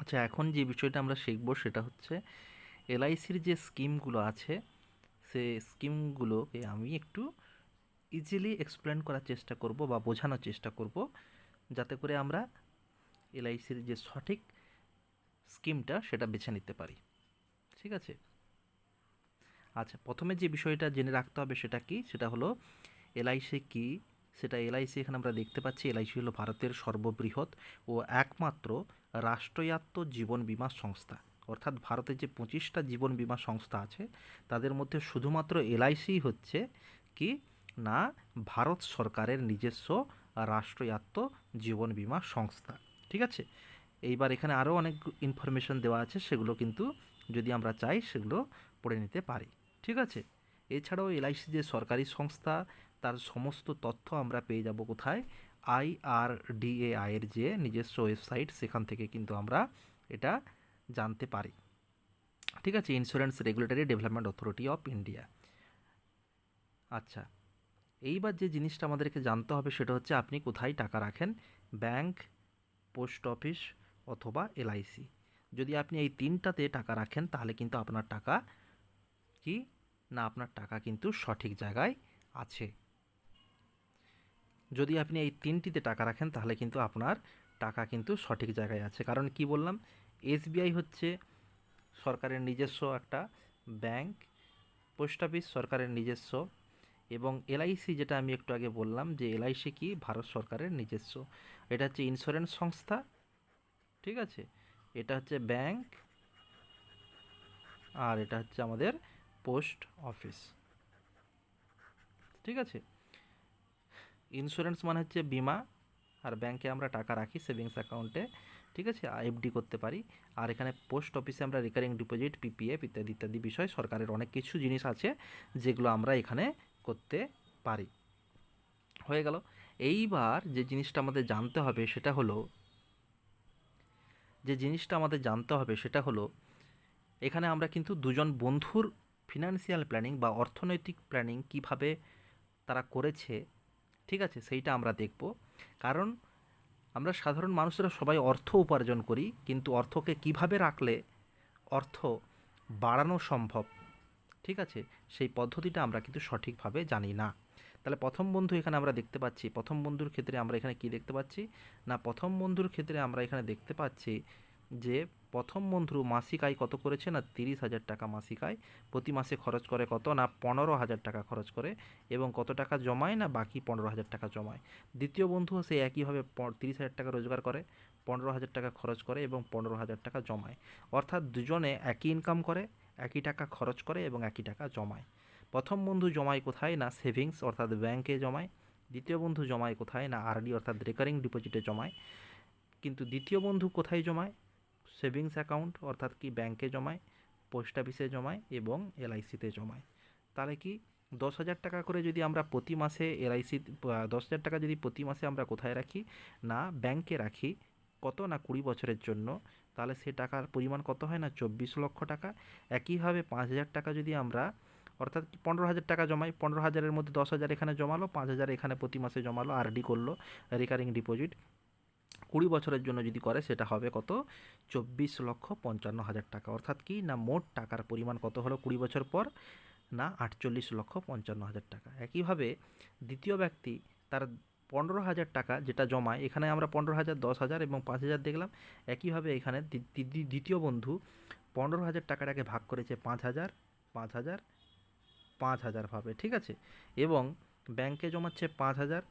আচ্ছা এখন যে বিষয়টা আমরা শিখব সেটা হচ্ছে এলআইসির যে স্কিমগুলো আছে, সে স্কিমগুলোকে আমি একটু ইজিলি এক্সপ্লেন করার চেষ্টা করব বা বোঝানোর চেষ্টা করব যাতে করে আমরা এলআইসির যে সঠিক স্কিমটা সেটা বেছে নিতে পারি। ঠিক আছে? আচ্ছা প্রথমে যে বিষয়টা জেনে রাখতে হবে সেটা কি? সেটা হলো এলআইসি কি? সেটা এলআইসি এখানে আমরা দেখতে পাচ্ছি এলআইসি হলো ভারতের সর্ববৃহৎ ও একমাত্র রাষ্ট্রয়াত্ত জীবন বীমা সংস্থা, অর্থাৎ ভারতের যে পঁচিশটা জীবন বীমা সংস্থা আছে, তাদের মধ্যে শুধুমাত্র এলআইসি হচ্ছে কি না ভারত সরকারের নিজস্ব রাষ্ট্রয়াত্ত জীবন বীমা সংস্থা, ঠিক আছে? এইবার এখানে আরও অনেক ইনফরমেশন দেওয়া আছে, সেগুলো কিন্তু যদি আমরা চাই, সেগুলো পড়ে নিতে পারি, ঠিক আছে? এছাড়াও এলআইসি যে সরকারি সংস্থা, তার সমস্ত তথ্য আমরা পেয়ে যাব কোথায়? আইআরডিএআই এর যে নিজস্ব ওয়েবসাইট, সেখান থেকে কিন্তু আমরা এটা জানতে পারি। ঠিক আছে insurance regulatory development authority of India আচ্ছা এইবার যে জিনিসটা আমাদেরকে জানতে হবে, সেটা হচ্ছে আপনি কোথায় টাকা রাখেন? ব্যাংক, পোস্ট অফিস অথবা এলআইসি। যদি আপনি এই তিনটাতে টাকা রাখেন, তাহলে কিন্তু আপনার টাকা কি? না, আপনার টাকা কিন্তু সঠিক জায়গায় আছে। যদি আপনি এই তিনটিতে টাকা রাখেন, তাহলে কিন্তু আপনার টাকা কিন্তু সঠিক জায়গায় আছে। কারণ কি বললাম? এসবিআই হচ্ছে সরকারের নিজস্ব একটা ব্যাংক, পোস্ট অফিস সরকারের নিজস্ব এবং এলআইসি যেটা আমি একটু আগে বললাম যে এলআইসি কি? ভারত সরকারের নিজস্ব। এটা হচ্ছে ইন্স্যুরেন্স সংস্থা, ঠিক আছে? এটা হচ্ছে ব্যাংক আর এটা হচ্ছে আমাদের পোস্ট অফিস, ঠিক আছে? ইন্স্যুরেন্স মানে হচ্ছে বিমা, আর ব্যাংকে আমরা টাকা রাখি সেভিংস অ্যাকাউন্টে ঠিক আছে? এফডি করতে পারি। আর এখানে পোস্ট অফিসে আমরা রিকারিং ডিপোজিট পিপিএফ ইত্যাদি ইত্যাদি বিষয়, সরকারের অনেক কিছু জিনিস আছে যেগুলো আমরা এখানে করতে পারি। হয়ে গেল। এইবার যে জিনিসটা আমাদের জানতে হবে সেটা হলো, যে জিনিসটা আমাদের জানতে হবে সেটা হলো, এখানে আমরা কিন্তু দুজন বন্ধুর ফিনান্সিয়াল প্ল্যানিং বা অর্থনৈতিক প্ল্যানিং কীভাবে তারা করেছে ঠিক আছে? সেইটা আমরা দেখব। কারণ আমরা সাধারণ মানুষেরা সবাই অর্থ উপার্জন করি, কিন্তু অর্থকে কীভাবে রাখলে অর্থ বাড়ানো সম্ভব, ঠিক আছে? সেই পদ্ধতিটা আমরা কিন্তু সঠিকভাবে জানি না। তাহলে প্রথম বন্ধু এখানে আমরা দেখতে পাচ্ছি, প্রথম বন্ধুর ক্ষেত্রে আমরা এখানে কি দেখতে পাচ্ছি? না, প্রথম বন্ধুর ক্ষেত্রে আমরা এখানে দেখতে পাচ্ছি যে প্রথম বন্ধু মাসিক আয় কত করেছে না তিরিশ হাজার টাকা মাসিক আয়? প্রতি মাসে খরচ করে কত না পনেরো হাজার টাকা খরচ করে? এবং কত টাকা জমায় না বাকি পনেরো হাজার টাকা জমায়? দ্বিতীয় বন্ধু সে একইভাবে তিরিশ হাজার টাকা রোজগার করে, পনেরো হাজার টাকা খরচ করে এবং পনেরো হাজার টাকা জমায়। অর্থাৎ দুজনে একই ইনকাম করে, একই টাকা খরচ করে এবং একই টাকা জমায়। প্রথম বন্ধু জমায় কোথায় না সেভিংস অর্থাৎ ব্যাংকে জমায়? দ্বিতীয় বন্ধু জমায় কোথায় না আরডি অর্থাৎ রেকারিং ডিপোজিটে জমায়? কিন্তু দ্বিতীয় বন্ধু কোথায় জমায়? সেভিংস অ্যাকাউন্ট, অর্থাৎ কি ব্যাংকে জমায়, পোস্ট অফিসে জমায় এবং এলআইসিতে জমায়। তাহলে কি দশ হাজার টাকা করে যদি আমরা প্রতি মাসে এলআইসি দশ হাজার টাকা যদি প্রতি মাসে আমরা কোথায় রাখি? না, ব্যাংকে রাখি। কত না কুড়ি বছরের জন্য? তাহলে সে টাকার পরিমাণ কত হয় না? চব্বিশ লক্ষ টাকা। একইভাবে পাঁচ হাজার টাকা যদি আমরা, অর্থাৎ পনেরো হাজার টাকা জমাই, পনেরো হাজারের মধ্যে দশ হাজার এখানে জমালো, পাঁচ হাজার এখানে প্রতি মাসে জমালো, আরডি করল, রিকারিং ডিপোজিট। কুড়ি বছরের জন্য যদি করে, সেটা হবে কত? চব্বিশ লক্ষ পঞ্চান্ন হাজার টাকা। অর্থাৎ কি? না, মোট টাকার পরিমাণ কত হলো কুড়ি বছর পর? না, আটচল্লিশ লক্ষ পঞ্চান্ন হাজার টাকা। একইভাবে দ্বিতীয় ব্যক্তি তার পনেরো হাজার টাকা যেটা জমায়, এখানে আমরা পনেরো হাজার, দশ হাজার এবং পাঁচ হাজার দেখলাম। একইভাবে এখানে দ্বিতীয় বন্ধু পনেরো হাজার টাকাটাকে ভাগ করেছে পাঁচ হাজার পাঁচ হাজার পাঁচ হাজার ভাবে, ঠিক আছে? এবং ব্যাংকে জমাচ্ছে পাঁচ হাজার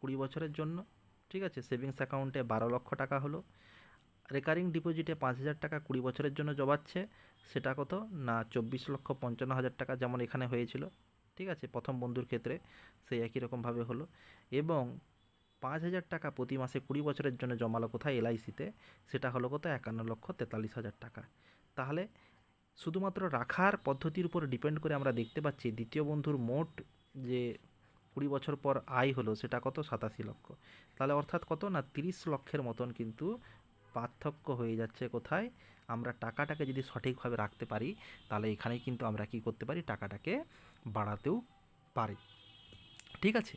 কুড়ি বছরের জন্য। ঠিক আছে? সেভিংস অ্যাকাউন্টে বারো লক্ষ টাকা হলো। রেকারিং ডিপোজিটে পাঁচ হাজার টাকা কুড়ি বছরের জন্য জমাচ্ছে। সেটা কত? না, চব্বিশ লক্ষ পঞ্চান্ন হাজার টাকা যেমন এখানে হয়েছিল। ঠিক আছে? প্রথম বন্ধুর ক্ষেত্রে সেই একই রকমভাবে হলো। এবং পাঁচ হাজার টাকা প্রতি মাসে কুড়ি বছরের জন্য জমালো কোথায়? এলআইসিতে সেটা হলো কত? একান্ন লক্ষ তেতাল্লিশ হাজার টাকা। তাহলে শুধুমাত্র রাখার পদ্ধতির উপর ডিপেন্ড করে আমরা দেখতে পাচ্ছি দ্বিতীয় বন্ধুর মোট যে কুড়ি বছর পর আয় হলো, সেটা কত? সাতাশি লক্ষ। তাহলে অর্থাৎ কত না? তিরিশ লক্ষের মতন কিন্তু পার্থক্য হয়ে যাচ্ছে কোথায়? আমরা টাকাটাকে যদি সঠিকভাবে রাখতে পারি, তাহলে এখানেই কিন্তু আমরা কি করতে পারি? টাকাটাকে বাড়াতেও পারি। ঠিক আছে?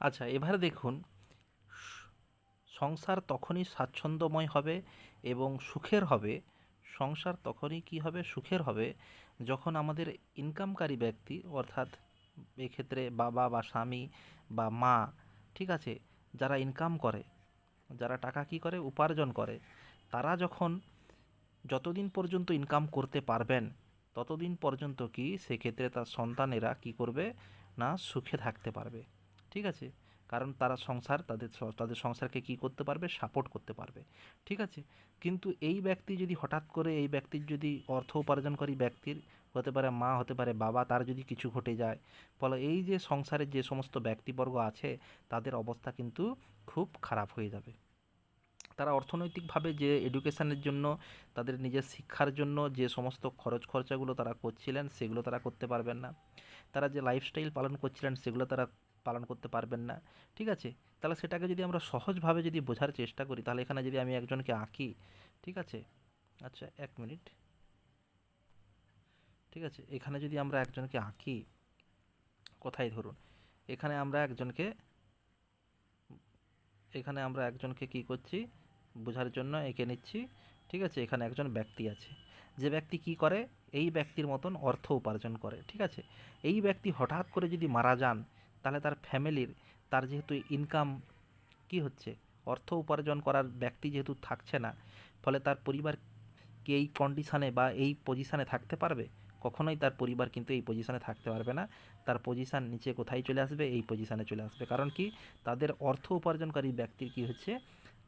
আচ্ছা এবারে দেখুন, সংসার তখনই স্বাচ্ছন্দ্যময় হবে এবং সুখের হবে সংসার তখনই কী হবে সুখের হবে যখন আমাদের ইনকামকারী ব্যক্তি, অর্থাৎ এক্ষেত্রে বাবা বা স্বামী বা মা, ঠিক আছে, যারা ইনকাম করে, যারা টাকা কী করে? উপার্জন করে, তারা যখন যতদিন পর্যন্ত ইনকাম করতে পারবেন, ততদিন পর্যন্ত কি? সেক্ষেত্রে তার সন্তানেরা কি করবে? না, সুখে থাকতে পারবে। ঠিক আছে? কারণ তারা সংসার, তাদের তাদের সংসারকে কি করতে পারবে? সাপোর্ট করতে পারবে। ঠিক আছে? কিন্তু এই ব্যক্তি যদি হঠাৎ করে এই ব্যক্তির যদি অর্থ উপার্জনকারী ব্যক্তির, হতে পারে মা, হতে পারে বাবা, তার যদি কিছু ঘটে যায়, ফলে এই যে সংসারের যে সমস্ত ব্যক্তিবর্গ আছে, তাদের অবস্থা কিন্তু খুব খারাপ হয়ে যাবে। তারা অর্থনৈতিকভাবে যে এডুকেশানের জন্য, তাদের নিজের শিক্ষার জন্য যে সমস্ত খরচ খরচাগুলো তারা করছিলেন, সেগুলো তারা করতে পারবেন না। তারা যে লাইফস্টাইল পালন করছিলেন, সেগুলো তারা পালন করতে পারবেন না, ঠিক আছে? তাহলে সেটাকে যদি আমরা সহজভাবে যদি বোঝার চেষ্টা করি, তাহলে এখানে যদি আমি একজনকে আঁকি, ঠিক আছে? আচ্ছা এক মিনিট। ঠিক আছে, এখানে যদি আমরা একজনকে আঁকি, কোথায় ধরুন? এখানে আমরা একজনকে, এখানে আমরা একজনকে কি করছি? বোঝার জন্য এঁকে নিচ্ছি, ঠিক আছে? এখানে একজন ব্যক্তি আছে। যে ব্যক্তি কি করে? এই ব্যক্তির মতন অর্থ উপার্জন করে, ঠিক আছে? এই ব্যক্তি হঠাৎ করে যদি মারা যান তাহলে তার ফ্যামিলির, তার যেহেতু ইনকাম কি হচ্ছে? অর্থ উপার্জন করার ব্যক্তি যেহেতু থাকছে না, ফলে তার পরিবার কি এই কন্ডিশানে বা এই পজিশানে থাকতে পারবে? কখনোই তার পরিবার কিন্তু এই পজিশানে থাকতে পারবে না। তার পজিশান নিচে কোথায় চলে আসবে? এই পজিশানে চলে আসবে। কারণ কি? তাদের অর্থ উপার্জনকারী ব্যক্তির কি হচ্ছে?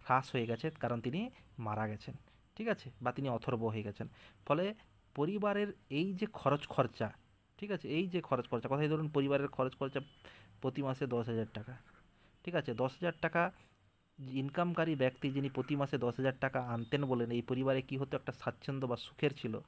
হ্রাস হয়ে গেছে, কারণ তিনি মারা গেছেন। ঠিক আছে? বা তিনি অথর্ব হয়ে গেছেন। ফলে পরিবারের এই যে খরচ খরচা ঠিক আছে? এই যে খরচ খরচা কথাই ধরুন পরিবারের খরচ খরচা প্রতি মাসে দশ হাজার টাকা। ঠিক আছে? দশ হাজার টাকা ইনকামকারী ব্যক্তি যিনি প্রতি মাসে দশ হাজার টাকা আনতেন বলেন, এই পরিবারে কি হতো? একটা স্বাচ্ছন্দ্য বা সুখের ছিল।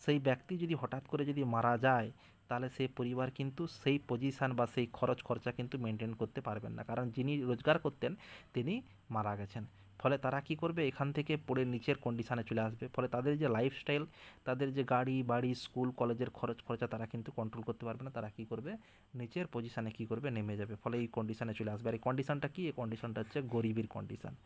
সেই ব্যক্তি যদি হঠাৎ করে যদি মারা যায়, তাহলে সেই পরিবার কিন্তু সেই পজিশান বা সেই খরচ খরচা কিন্তু মেনটেন করতে পারবেন না। কারণ যিনি রোজগার করতেন, তিনি মারা গেছেন। ফলে তারা কি করবে? এখান থেকে পড়ে নিচের কন্ডিশানে চলে আসবে। ফলে তাদের যে লাইফস্টাইল তাদের যে গাড়ি, বাড়ি স্কুল কলেজের খরচ, খরচা তারা কিন্তু কন্ট্রোল করতে পারবে না। তারা কি করবে? নিচের পজিশানে কি করবে? নেমে যাবে। ফলে এই কন্ডিশানে চলে আসবে। আর এই কন্ডিশানটা কি? এই কন্ডিশনটা হচ্ছে গরিবের কন্ডিশান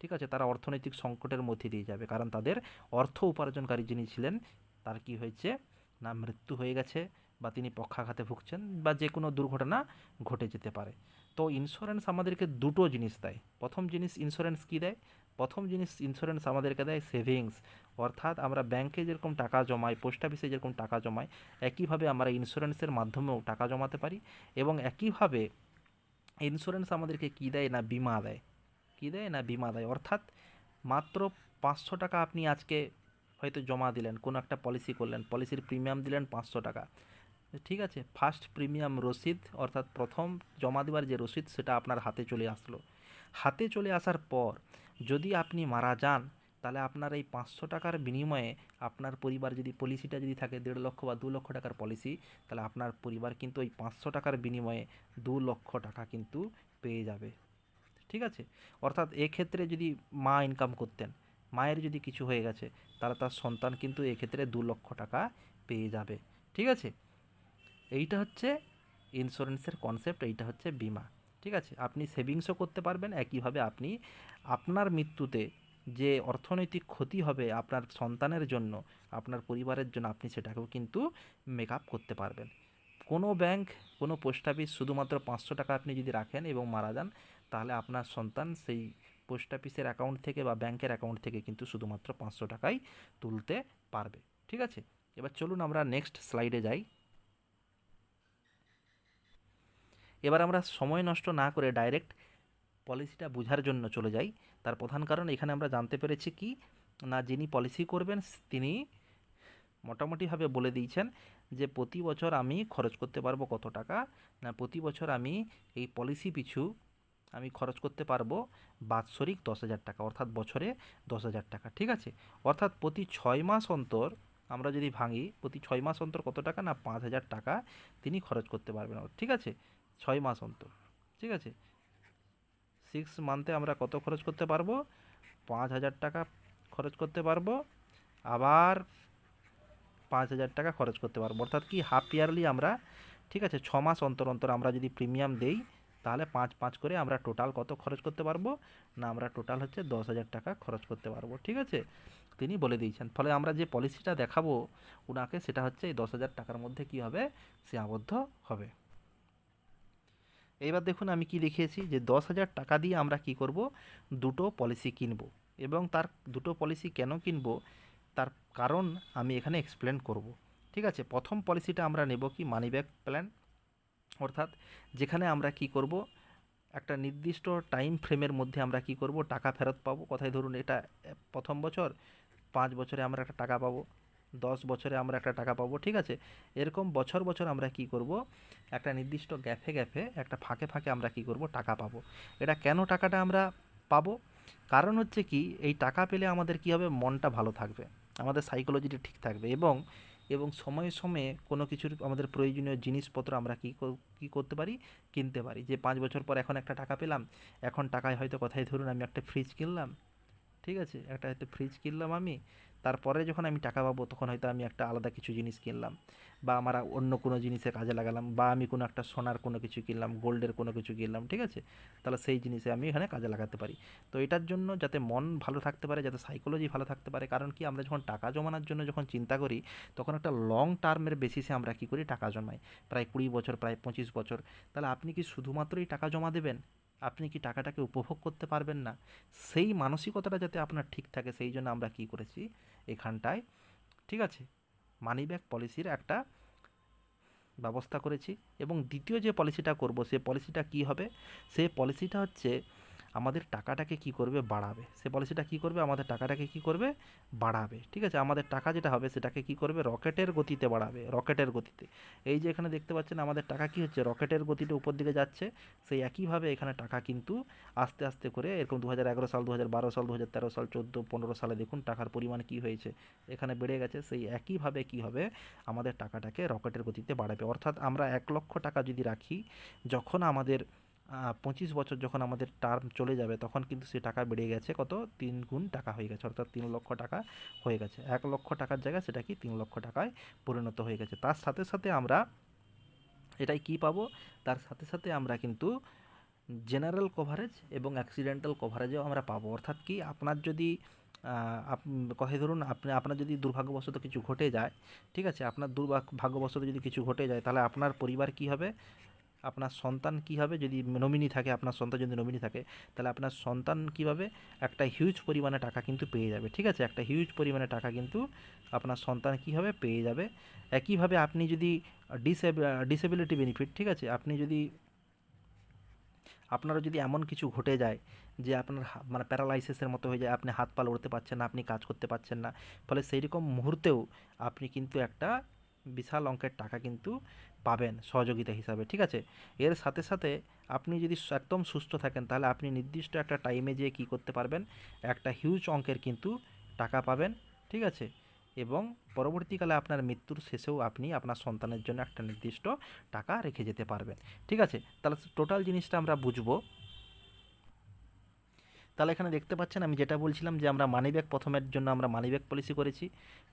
ঠিক আছে? তারা অর্থনৈতিক সংকটের মধ্যে দিয়ে যাবে। কারণ তাদের অর্থ উপার্জনকারী যিনি ছিলেন, তার কি হয়েছে? না, মৃত্যু হয়ে গেছে বা তিনি পক্ষাঘাতে ভুগছেন বা যে কোনো দুর্ঘটনা ঘটে যেতে পারে। তো ইন্স্যুরেন্স আমাদেরকে দুটো জিনিস দেয়। প্রথম জিনিস ইন্স্যুরেন্স কী দেয়? প্রথম জিনিস ইন্স্যুরেন্স আমাদেরকে দেয় সেভিংস অর্থাৎ আমরা ব্যাংকে যেরকম টাকা জমাই পোস্ট অফিসে যেরকম টাকা জমাই, একইভাবে আমরা ইন্স্যুরেন্সের মাধ্যমেও টাকা জমাতে পারি এবং একইভাবে ইন্স্যুরেন্স আমাদেরকে কী দেয় না বিমা দেয়? কী দেয় না বিমা দেয়? অর্থাৎ মাত্র পাঁচশো টাকা আপনি আজকে হয়তো জমা দিলেন, কোনো একটা পলিসি করলেন পলিসির প্রিমিয়াম দিলেন পাঁচশো টাকা। ঠিক আছে ফার্স্ট প্রিমিয়াম রসিদ, অর্থাৎ প্রথম জমা দেওয়ার যে রসিদ, সেটা আপনার হাতে চলে আসলো। হাতে চলে আসার পর যদি আপনি মারা যান, তাহলে আপনার এই পাঁচশো টাকার বিনিময়ে আপনার পরিবার যদি পলিসিটা যদি থাকে দেড় লক্ষ বা দু লক্ষ টাকার পলিসি তাহলে আপনার পরিবার কিন্তু ওই পাঁচশো টাকার বিনিময়ে দু লক্ষ টাকা কিন্তু পেয়ে যাবে। ঠিক আছে? অর্থাৎ এক্ষেত্রে যদি মা ইনকাম করতেন, মায়ের যদি কিছু হয়ে গেছে, তাহলে তার সন্তান কিন্তু এক্ষেত্রে দু লক্ষ টাকা পেয়ে যাবে। ঠিক আছে? এইটা হচ্ছে ইন্স্যুরেন্সের কনসেপ্ট এইটা হচ্ছে বিমা। ঠিক আছে? আপনি সেভিংসও করতে পারবেন, একইভাবে আপনি আপনার মৃত্যুতে যে অর্থনৈতিক ক্ষতি হবে আপনার সন্তানের জন্য, আপনার পরিবারের জন্য, আপনি সেটাকেও কিন্তু মেক আপ করতে পারবেন। কোনো ব্যাংক কোনো পোস্ট অফিস শুধুমাত্র পাঁচশো টাকা আপনি যদি রাখেন এবং মারা যান, তাহলে আপনার সন্তান সেই পোস্ট অফিসের অ্যাকাউন্ট থেকে বা ব্যাংকের অ্যাকাউন্ট থেকে কিন্তু শুধুমাত্র পাঁচশো টাকাই তুলতে পারবে। ঠিক আছে? এবার চলুন আমরা নেক্সট স্লাইডে যাই। এবার আমরা সময় নষ্ট না করে ডাইরেক্ট পলিসিটা বোঝার জন্য চলে যাই। তার প্রধান কারণ এখানে আমরা জানতে পেরেছি কি? না, যিনি পলিসি করবেন, তিনি মোটামুটিভাবে বলে দিয়েছেন যে, প্রতি বছর আমি খরচ করতে পারব কত টাকা? না, প্রতি বছর আমি এই পলিসি পিছু আমি খরচ করতে পারব বাৎসরিক দশ হাজার টাকা, অর্থাৎ বছরে দশ হাজার টাকা। ঠিক আছে? অর্থাৎ প্রতি ছয় মাস অন্তর আমরা যদি ভাঙি, প্রতি ছয় মাস অন্তর কত টাকা? না, পাঁচ হাজার টাকা তিনি খরচ করতে পারবেন। ঠিক আছে? ছয় মাস অন্তর, ঠিক আছে? সিক্স মান্থে আমরা কত খরচ করতে পারব? পাঁচ হাজার টাকা খরচ করতে পারব। আবার পাঁচ হাজার টাকা খরচ করতে পারব। অর্থাৎ কি হাফ ইয়ারলি আমরা, ঠিক আছে? ছ মাস অন্তর অন্তর আমরা যদি প্রিমিয়াম দেই, তাহলে পাঁচ পাঁচ করে আমরা টোটাল কত খরচ করতে পারব? না, আমরা টোটাল হচ্ছে দশ হাজার টাকা খরচ করতে পারব, ঠিক আছে? তিনি বলে দিয়েছেন। ফলে আমরা যে পলিসিটা দেখাবো ওনাকে সেটা হচ্ছে এই দশ হাজার টাকার মধ্যে কি হবে? সে আবদ্ধ হবে। এইবার দেখুন আমি কি লিখিয়েছি যে দশ হাজার টাকা দিয়ে আমরা কি করব? দুটো পলিসি কিনব। এবং তার দুটো পলিসি কেন কিনব? তার কারণ আমি এখানে এক্সপ্লেন করব। ঠিক আছে? প্রথম পলিসিটা আমরা নেব কি? মানি ব্যাক প্ল্যান অর্থাৎ যেখানে আমরা কি করব? একটা নির্দিষ্ট টাইম ফ্রেমের মধ্যে আমরা কি করব? টাকা ফেরত পাবো। কথায় ধরুন এটা প্রথম বছর, পাঁচ বছরে আমরা একটা টাকা পাবো। দশ বছরে আমরা একটা টাকা পাবো, ঠিক আছে? এরকম বছর বছর আমরা কি করব? একটা নির্দিষ্ট গ্যাপে গ্যাপে, একটা ফাঁকে ফাঁকে আমরা কি করব? টাকা পাবো। এটা কেন টাকাটা আমরা পাবো? কারণ হচ্ছে কি, এই টাকা পেলে আমাদের কি হবে? মনটা ভালো থাকবে। আমাদের সাইকোলজিটা ঠিক থাকবে এবং এবং সময়ে সময়ে কোনো কিছুর আমাদের প্রয়োজনীয় জিনিসপত্র আমরা কী কী করতে পারি? কিনতে পারি। যে পাঁচ বছর পর এখন একটা টাকা পেলাম, এখন টাকায় হয়তো কথায় ধরুন আমি একটা ফ্রিজ কিনলাম, ঠিক আছে? একটা হয়তো ফ্রিজ কিনলাম আমি তারপরে যখন আমি টাকা পাবো, তখন হয়তো আমি একটা আলাদা কিছু জিনিস কিনলাম বা আমার অন্য কোনো জিনিসে কাজে লাগালাম বা আমি কোনো একটা সোনার কোনো কিছু কিনলাম, গোল্ডের কোনো কিছু কিনলাম, ঠিক আছে? তাহলে সেই জিনিসে আমি এখানে কাজে লাগাতে পারি। তো এটার জন্য যাতে মন ভালো থাকতে পারে, যাতে সাইকোলজি ভালো থাকতে পারে, কারণ কি আমরা যখন টাকা জমানোর জন্য যখন চিন্তা করি, তখন একটা লং টার্মের বেসিসে আমরা কী করি? টাকা জমাই। প্রায় কুড়ি বছর, প্রায় পঁচিশ বছর। তাহলে আপনি কি শুধুমাত্রই টাকা জমা দেবেন? আপনি কি টাকাটাকে উপভোগ করতে পারবেন না? সেই মানসিকতাটা যাতে আপনার ঠিক থাকে, সেই জন্য আমরা কি করেছি এখানটায়, ঠিক আছে? মানি ব্যাক পলিসির একটা ব্যবস্থা করেছি এবং দ্বিতীয় যে পলিসিটা করব, সে পলিসিটা কি হবে? সে পলিসিটা হচ্ছে আমাদের টাকাটাকে কি করবে? বাড়াবে। সে পলিসিটা কি করবে? আমাদের টাকাটাকে কি করবে? বাড়াবে। ঠিক আছে? আমাদের টাকা যেটা হবে, সেটাকে কি করবে? রকেটের গতিতে বাড়াবে। রকেটের গতিতে। এই যে এখানে দেখতে পাচ্ছেন, আমাদের টাকা কি হচ্ছে? রকেটের গতিতে উপর দিকে যাচ্ছে। সেই একইভাবে এখানে টাকা কিন্তু আস্তে আস্তে করে এরকম দু হাজার এগারো সাল দু হাজার বারো সাল দু হাজার তেরো সাল, চোদ্দ, পনেরো সালে দেখুন টাকার পরিমাণ কি হয়েছে। এখানে বেড়ে গেছে। সেই একইভাবে কি হবে? আমাদের টাকাটাকে রকেটের গতিতে বাড়াবে। অর্থাৎ আমরা এক লক্ষ টাকা যদি রাখি, যখন আমাদের পঁচিশ বছর যখন আমাদের টার্ম চলে যাবে, তখন কিন্তু সে টাকা বেড়ে গেছে কত? তিন গুণ টাকা হয়ে গেছে, অর্থাৎ তিন লক্ষ টাকা হয়ে গেছে। এক লক্ষ টাকার জায়গায় সেটা কি? তিন লক্ষ টাকায় পরিণত হয়ে গেছে। তার সাথে সাথে আমরা এটাই কি পাবো? তার সাথে সাথে আমরা কিন্তু জেনারেল কভারেজ এবং অ্যাক্সিডেন্টাল কভারেজও আমরা পাবো। অর্থাৎ কি? আপনার যদি কথায় ধরুন আপনি, আপনার যদি দুর্ভাগ্যবশত কিছু ঘটে যায়, ঠিক আছে? আপনার দুর্ভাগ্যবশত যদি কিছু ঘটে যায়, তাহলে আপনার পরিবার কি হবে? আপনার সন্তান কি হবে যদি নমিনি থাকে, আপনার সন্তান যদি নমিনি থাকে, তাহলে আপনার সন্তান কীভাবে একটা হিউজ পরিমাণে টাকা কিন্তু পেয়ে যাবে, ঠিক আছে? একটা হিউজ পরিমাণে টাকা কিন্তু আপনার সন্তান কী হবে পেয়ে যাবে? একইভাবে আপনি যদি ডিসেবিলিটি বেনিফিট ঠিক আছে? আপনি যদি, আপনারও যদি এমন কিছু ঘটে যায় যে আপনার মানে প্যারালাইসিসের মতো হয়ে যায়, আপনি হাত পা লড়তে পারছেন না, আপনি কাজ করতে পারছেন না, ফলে সেই রকম মুহূর্তেও আপনি কিন্তু একটা বিশাল অঙ্কের টাকা কিন্তু পাবেন সহযোগিতা হিসাবে, ঠিক আছে? এর সাথে সাথে আপনি যদি একদম সুস্থ থাকেন, তাহলে আপনি নির্দিষ্ট একটা টাইমে যেয়ে কী করতে পারবেন? একটা হিউজ অঙ্কের কিন্তু টাকা পাবেন, ঠিক আছে? এবং পরবর্তীকালে আপনার মৃত্যুর শেষেও আপনি আপনার সন্তানের জন্য একটা নির্দিষ্ট টাকা রেখে যেতে পারবেন, ঠিক আছে? তাহলে টোটাল জিনিসটা আমরা বুঝব তাহলে এখানে দেখতে পাচ্ছেন আমি যেটা বলছিলাম যে আমরা মানি ব্যাক প্রথমের জন্য আমরা মানি ব্যাক পলিসি করেছি,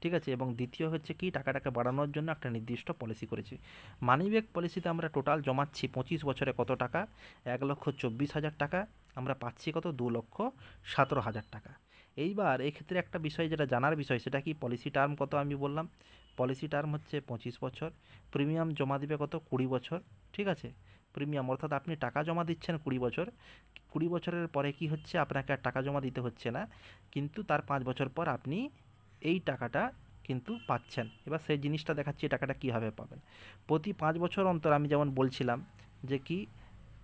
ঠিক আছে? এবং দ্বিতীয় হচ্ছে কি, টাকাটাকে বাড়ানোর জন্য একটা নির্দিষ্ট পলিসি করেছি। মানি ব্যাক পলিসিতে আমরা টোটাল জমাচ্ছি পঁচিশ বছরে কত টাকা? এক লক্ষ চব্বিশ হাজার টাকা। আমরা পাচ্ছি কত? দু লক্ষ সতেরো হাজার টাকা। এইবার এই ক্ষেত্রে একটা বিষয় যেটা জানার বিষয়, সেটা কি? পলিসি টার্ম কত আমি বললাম? পলিসি টার্ম হচ্ছে পঁচিশ বছর। প্রিমিয়াম জমা দিবে কত? কুড়ি বছর, ঠিক আছে? প্রিমিয়াম অর্থাৎ আপনি টাকা জমা দিচ্ছেন কুড়ি বছর, কুড়ি বছরের পরে কি হচ্ছে? আপনাকে আর টাকা জমা দিতে হচ্ছে না। কিন্তু তার পাঁচ বছর পর আপনি এই টাকাটা কিন্তু পাচ্ছেন। এবার সেই জিনিসটা দেখাচ্ছি টাকাটা কীভাবে পাবেন। প্রতি পাঁচ বছর অন্তর আমি যেমন বলছিলাম যে কি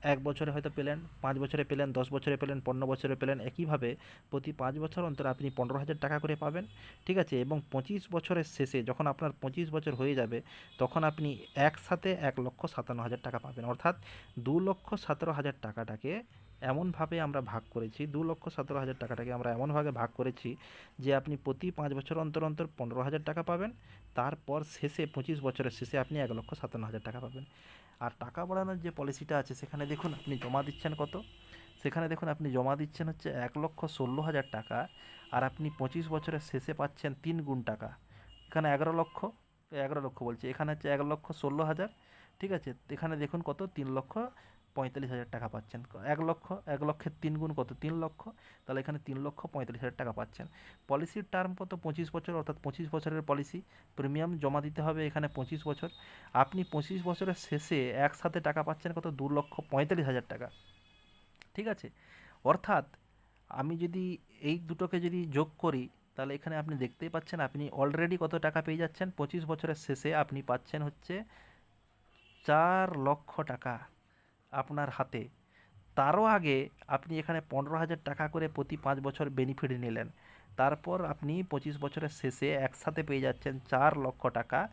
এক বছরে হয়তো পেলেন, পাঁচ বছরে পেলেন, দশ বছরে পেলেন, পনেরো বছরে পেলেন, একইভাবে প্রতি পাঁচ বছর অন্তর আপনি পনেরো হাজার টাকা করে পাবেন, ঠিক আছে? এবং পঁচিশ বছরের শেষে যখন আপনার পঁচিশ বছর হয়ে যাবে, তখন আপনি একসাথে এক লক্ষ সাতান্ন হাজার টাকা পাবেন। অর্থাৎ দু লক্ষ সতেরো হাজার টাকাটাকে এমনভাবে আমরা ভাগ করেছি, দু লক্ষ সতেরো হাজার টাকাটাকে আমরা এমনভাবে ভাগ করেছি যে আপনি প্রতি পাঁচ বছর অন্তর অন্তর পনেরো হাজার টাকা পাবেন, তারপর শেষে পঁচিশ বছরের শেষে আপনি এক লক্ষ সাতান্ন হাজার টাকা পাবেন। আর টাকা বাড়ানোর যে পলিসিটা আছে, সেখানে দেখুন আপনি জমা দিচ্ছেন কত? সেখানে দেখুন আপনি জমা দিচ্ছেন হচ্ছে এক লক্ষ ষোলো হাজার টাকা আর আপনি পঁচিশ বছরের শেষে পাচ্ছেন তিন গুণ টাকা। এখানে এগারো লক্ষ এগারো লক্ষ বলছি। এখানে হচ্ছে এক লক্ষ ষোলো হাজার, ঠিক আছে? এখানে দেখুন কত? তিন লক্ষ পঁয়তাল্লিশ হাজার টাকা পাচ্ছেন। এক লক্ষ, এক লক্ষের তিন গুণ কত? তিন লক্ষ। তাহলে এখানে তিন লক্ষ পঁয়তাল্লিশ হাজার টাকা পাচ্ছেন। পলিসির টার্ম কত? পঁচিশ বছর, অর্থাৎ পঁচিশ বছরের পলিসি প্রিমিয়াম জমা দিতে হবে এখানে পঁচিশ বছর। আপনি পঁচিশ বছরের শেষে একসাথে টাকা পাচ্ছেন কত? দু লক্ষ পঁয়তাল্লিশ হাজার টাকা। ঠিক আছে? অর্থাৎ আমি যদি এই দুটোকে যদি যোগ করি, তাহলে এখানে আপনি দেখতেই পাচ্ছেন, আপনি অলরেডি কত টাকা পেয়ে যাচ্ছেন? পঁচিশ বছরের শেষে আপনি পাচ্ছেন হচ্ছে চার লক্ষ টাকা। আপনার হাতে। তারও আগে আপনি এখানে পনেরো হাজার টাকা করে প্রতি পাঁচ বছর বেনিফিট নিলেন। তারপর আপনি পঁচিশ বছরের শেষে একসাথে পেয়ে যাচ্ছেন চার লক্ষ টাকা।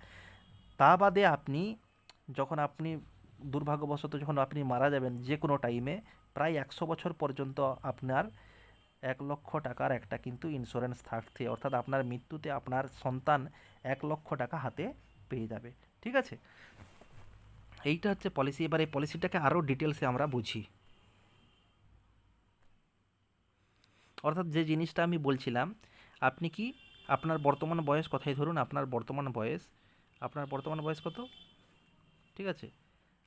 তা বাদে আপনি যখন আপনি দুর্ভাগ্যবশত যখন আপনি মারা যাবেন যে কোনো টাইমে প্রায় একশো বছর পর্যন্ত আপনার এক লক্ষ টাকার একটা কিন্তু ইন্স্যুরেন্স থাকছে। অর্থাৎ আপনার মৃত্যুতে আপনার সন্তান এক লক্ষ টাকা হাতে পেয়ে যাবে। ঠিক আছে? এইটা হচ্ছে পলিসি এবার এই পলিসিটাকে আরও ডিটেলসে আমরা বুঝি। অর্থাৎ যে জিনিসটা আমি বলছিলাম, আপনি কি আপনার বর্তমান বয়স কথাই ধরুন, আপনার বর্তমান বয়স, আপনার বর্তমান বয়স কত? ঠিক আছে?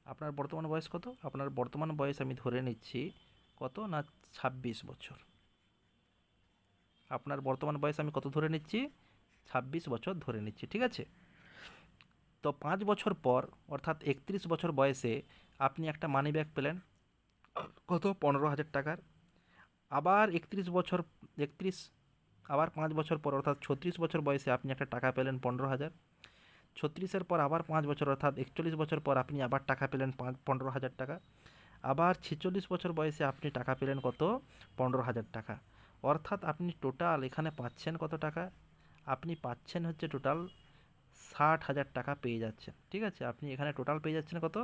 আপনার বর্তমান বয়স কত? আপনার বর্তমান বয়স আমি ধরে নিচ্ছি কত না ছাব্বিশ বছর? আপনার বর্তমান বয়স আমি কত ধরে নিচ্ছি? ছাব্বিশ বছর ধরে নিচ্ছি, ঠিক আছে? তো পাঁচ বছর পর, অর্থাৎ একত্রিশ বছর বয়সে আপনি একটা মানি ব্যাগ পেলেন। কত? পনেরো হাজার টাকার। আবার একত্রিশ বছর, একত্রিশ, আবার পাঁচ বছর পর, অর্থাৎ ছত্রিশ বছর বয়সে আপনি একটা টাকা পেলেন পনেরো হাজার। ছত্রিশের পর আবার পাঁচ বছর, অর্থাৎ একচল্লিশ বছর পর আপনি আবার টাকা পেলেন পাঁচ, পনেরো হাজার টাকা। আবার ছেচল্লিশ বছর বয়সে আপনি টাকা পেলেন কত? পনেরো হাজার টাকা। অর্থাৎ আপনি টোটাল এখানে পাচ্ছেন কত টাকা? আপনি পাচ্ছেন হচ্ছে টোটাল ষাট হাজার টাকা পেয়ে যাচ্ছেন, ঠিক আছে? আপনি এখানে টোটাল পেয়ে যাচ্ছেন কত?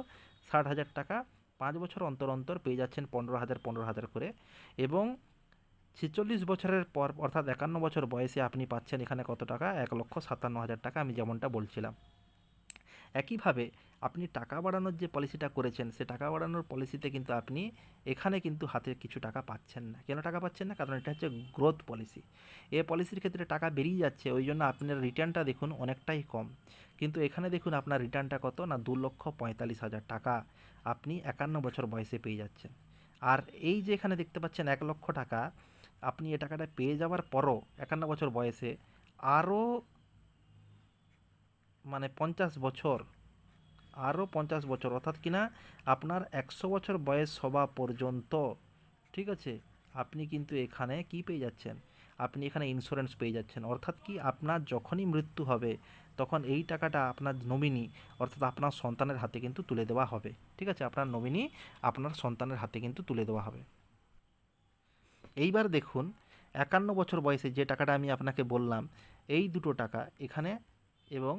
ষাট হাজার টাকা। পাঁচ বছর অন্তর অন্তর পেয়ে যাচ্ছেন পনেরো হাজার পনেরো হাজার করে এবং ছেচল্লিশ বছরের পর, অর্থাৎ একান্ন বছর বয়সে আপনি পাচ্ছেন এখানে কত টাকা? এক লক্ষ সাতান্ন হাজার টাকা, আমি যেমনটা বলছিলাম। একইভাবে আপনি টাকা বাড়ানোর যে পলিসিটা করেছেন, সে টাকা বাড়ানোর পলিসিতে কিন্তু আপনি এখানে কিন্তু হাতে কিছু টাকা পাচ্ছেন না। কেন টাকা পাচ্ছেন না? কারণ এটা হচ্ছে গ্রোথ পলিসি এ পলিসির ক্ষেত্রে টাকা বেরিয়ে যাচ্ছে, ওই জন্য আপনার রিটার্নটা দেখুন অনেকটাই কম। কিন্তু এখানে দেখুন আপনার রিটার্নটা কত? না, দু লক্ষ পঁয়তাল্লিশ হাজার টাকা আপনি একান্ন বছর বয়সে পেয়ে যাচ্ছেন। আর এই যে এখানে দেখতে পাচ্ছেন এক লক্ষ টাকা, আপনি এ টাকাটা পেয়ে যাওয়ার পরও একান্ন বছর বয়সে আরও মানে পঞ্চাশ বছর, আরও পঞ্চাশ বছর, অর্থাৎ কিনা আপনার একশো বছর বয়স হওয়া পর্যন্ত, ঠিক আছে, আপনি কিন্তু এখানে কি পেয়ে যাচ্ছেন? আপনি এখানে ইন্স্যুরেন্স পেয়ে যাচ্ছেন। অর্থাৎ কি, আপনার যখনই মৃত্যু হবে, তখন এই টাকাটা আপনার নমিনি, অর্থাৎ আপনার সন্তানের হাতে কিন্তু তুলে দেওয়া হবে। ঠিক আছে, আপনার নমিনি আপনার সন্তানের হাতে কিন্তু তুলে দেওয়া হবে। এইবার দেখুন, একান্ন বছর বয়সে যে টাকাটা আমি আপনাকে বললাম, এই দুটো টাকা এখানে এবং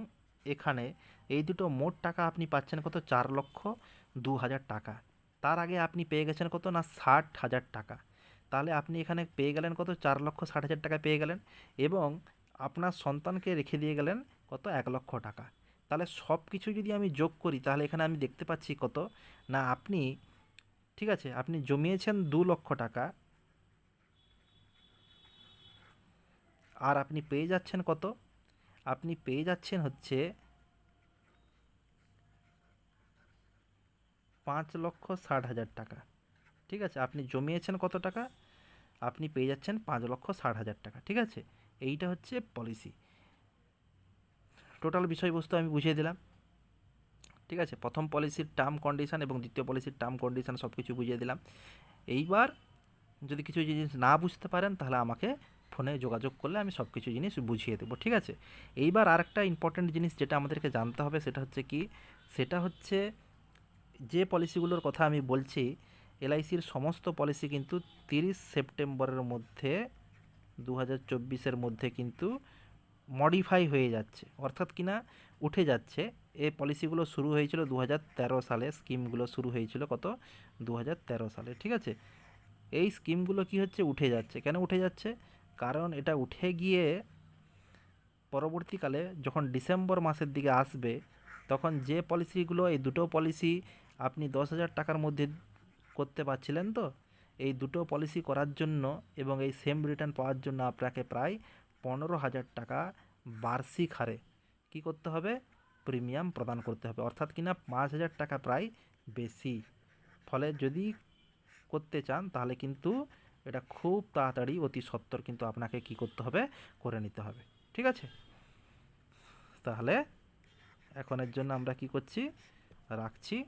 এখানে এই দুটো মোট টাকা আপনি পাচ্ছেন কত? চার লক্ষ দু হাজার টাকা। তার আগে আপনি পেয়ে গেছেন কত না ষাট হাজার টাকা। তাহলে আপনি এখানে পেয়ে গেলেন কত? চার লক্ষ ষাট হাজার টাকা পেয়ে গেলেন এবং আপনার সন্তানকে রেখে দিয়ে গেলেন কত? এক লক্ষ টাকা। তাহলে সব কিছু যদি আমি যোগ করি, তাহলে এখানে আমি দেখতে পাচ্ছি কত? না, আপনি, ঠিক আছে, আপনি জমিয়েছেন দু লক্ষ টাকা আর আপনি পেয়ে যাচ্ছেন কত? আপনি পেয়ে যাচ্ছেন হচ্ছে পাঁচ লক্ষ ষাট হাজার টাকা। ঠিক আছে? আপনি জমিয়েছেন কত টাকা? আপনি পেয়ে যাচ্ছেন পাঁচ লক্ষ ষাট হাজার টাকা। ঠিক আছে? এইটা হচ্ছে পলিসি টোটাল বিষয়বস্তু আমি বুঝিয়ে দিলাম। ঠিক আছে? প্রথম পলিসির টার্ম কন্ডিশন এবং দ্বিতীয় পলিসির টার্ম কন্ডিশন সব কিছু বুঝিয়ে দিলাম। এইবার যদি কিছু জিনিস না বুঝতে পারেন, তাহলে আমাকে ফোনে যোগাযোগ করলে আমি সব কিছু জিনিস বুঝিয়ে দেবো, ঠিক আছে? এইবার আরেকটা ইম্পর্ট্যান্ট জিনিস যেটা আমাদেরকে জানতে হবে সেটা হচ্ছে কি? সেটা হচ্ছে যে পলিসিগুলোর কথা আমি বলছি এলআইসির সমস্ত পলিসি কিন্তু তিরিশ সেপ্টেম্বরের মধ্যে দু হাজার মধ্যে কিন্তু মডিফাই হয়ে যাচ্ছে, অর্থাৎ কিনা উঠে যাচ্ছে। এই পলিসিগুলো শুরু হয়েছিল দু হাজার তেরো সালে স্কিমগুলো শুরু হয়েছিল কত? দু হাজার তেরো সালে, ঠিক আছে? এই স্কিমগুলো কি হচ্ছে? উঠে যাচ্ছে। কেন উঠে যাচ্ছে? কারণ এটা উঠে গিয়ে পরবর্তীকালে যখন ডিসেম্বর মাসের দিকে আসবে, তখন যে পলিসিগুলো, এই দুটো পলিসি আপনি দশ হাজার টাকার মধ্যে করতে পারছিলেন তো? এই দুটো পলিসি করার জন্য এবং এই সেম রিটার্ন পাওয়ার জন্য আপনাকে প্রায় পনেরো হাজার টাকা বার্ষিক হারে কী করতে হবে? প্রিমিয়াম প্রদান করতে হবে। অর্থাৎ কিনা পাঁচ হাজার টাকা প্রায় বেশি। ফলে যদি করতে চান, তাহলে কিন্তু এটা খুব তাড়াতাড়ি, অতি সত্তর কিন্তু আপনাকে কি করতে হবে? করে নিতে হবে। ঠিক আছে? তাহলে এখনের জন্য আমরা কি করছি? রাখছি।